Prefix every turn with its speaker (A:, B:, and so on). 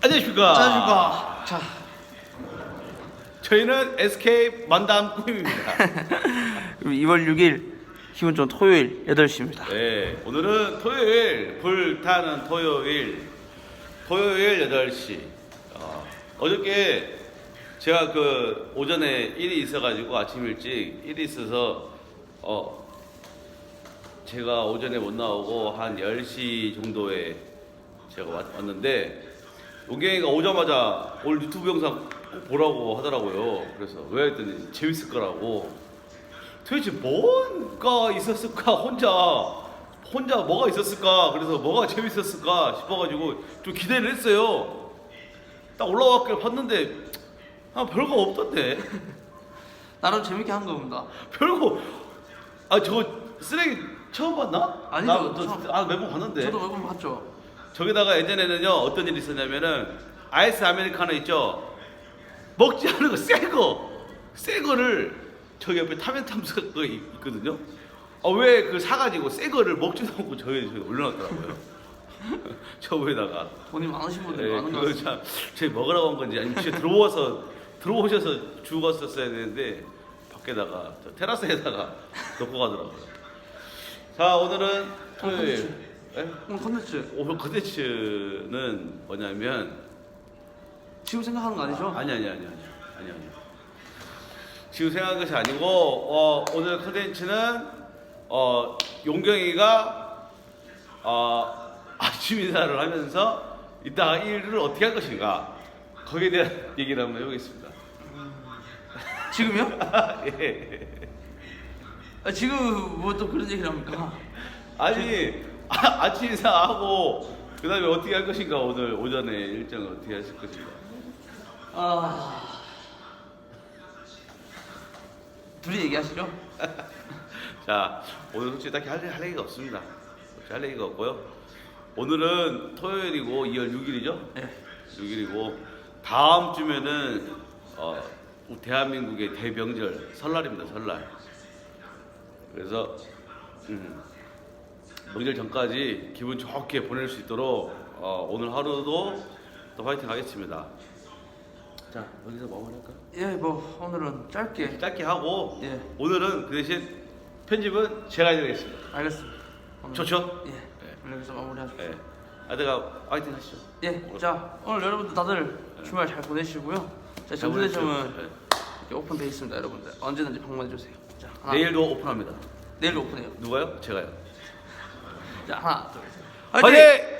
A: 안녕하십니까.
B: 안녕하십니까. 자,
A: 저희는 SK 만담 꾸입니다.
B: 2월 6일 기분 좋은 토요일 8시입니다.
A: 네, 오늘은 토요일 불타는 토요일 토요일 8시. 어, 어저께 제가 그 오전에 일이 있어가지고 아침 일찍 일이 있어서 어 제가 오전에 못 나오고 한 10시 정도에 제가 왔, 왔는데 용경이가 오자마자 오늘 유튜브 영상 꼭 보라고 하더라고요. 그래서 왜 했더니 재밌을 거라고. 도대체 뭔가 있었을까 혼자 혼자 뭐가 있었을까 그래서 뭐가 재밌었을까 싶어가지고 좀 기대를 했어요. 딱 올라왔길 봤는데 아 별거 없던데
B: 나름 재밌게 한 겁니다.
A: 별거 아 저거 쓰레기 처음 봤나?
B: 아니죠,
A: 나, 너,
B: 처음.
A: 아 매번 봤는데
B: 저도 몇번 봤죠.
A: 저기다가 예전에는요 어떤 일이 있었냐면은 아이스 아메리카노 있죠? 먹지 않은 거새거새 거를 저기 옆에 타면탐스가 있거든요? 아 왜 그 사가지고 새 거를 먹지도 않고 저기 저기 올려놨더라고요. 저 위에다가.
B: 돈이 많으신 분들이
A: 예,
B: 많은 것
A: 그거
B: 같습니다.
A: 참 저희 먹으라고 한 건지 아니면 진짜 들어와서 들어오셔서 죽었었어야 되는데 밖에다가 저 테라스에다가 놓고 가더라고요. 자 오늘은 토요일 예?
B: 오늘 컨텐츠
A: 오늘 컨텐츠는 뭐냐면
B: 지금 생각하는 거 아니죠?
A: 아니 아니 아니 아니 아니 아니 지금 생각한 것이 아니고 어, 오늘 컨텐츠는 어, 용경이가 어, 아침 인사를 하면서 이따가 일을 어떻게 할 것인가 거기에 대한 얘기를 한번 해보겠습니다.
B: 지금요?
A: 예.
B: 아, 지금 뭐 또 그런 얘기를 합니까?
A: 아니 아, 아침 인사하고 그다음에 어떻게 할 것인가 오늘 오전에 일정 을 어떻게 하실 것인가.
B: 아 둘이 얘기하시죠?
A: 자, 오늘 솔직히 딱히 할, 할 얘기가 없습니다. 할 얘기가 없고요. 오늘은 토요일이고 2월 6일이죠?
B: 예.
A: 6일이고 다음 주면은 어, 대한민국의 대명절 설날입니다. 설날. 그래서 음, 명절 전까지 기분 좋게 보낼 수 있도록 어, 오늘 하루도 또 화이팅 하겠습니다. 자, 여기서 마무리할까요?
B: 예, 뭐 오늘은 짧게
A: 짧게 하고
B: 예.
A: 오늘은 그 대신 편집은 제가 해드리겠습니다.
B: 알겠습니다. 오늘-
A: 좋죠?
B: 예. 오늘 여기서 마무리하죠.
A: 예. 아, 내가 화이팅 하시죠.
B: 예. 자, 오늘 여러분들 다들 주말 잘 보내시고요. 자.
A: 예.
B: 이렇게 오픈돼 있습니다, 여러분들. 언제든지 방문해 주세요. 자, 하나,
A: 내일도 오픈합니다.
B: 내일 오픈해요.
A: 누가요? 제가요.
B: 자, 하나, 둘, 셋.
A: 화이팅!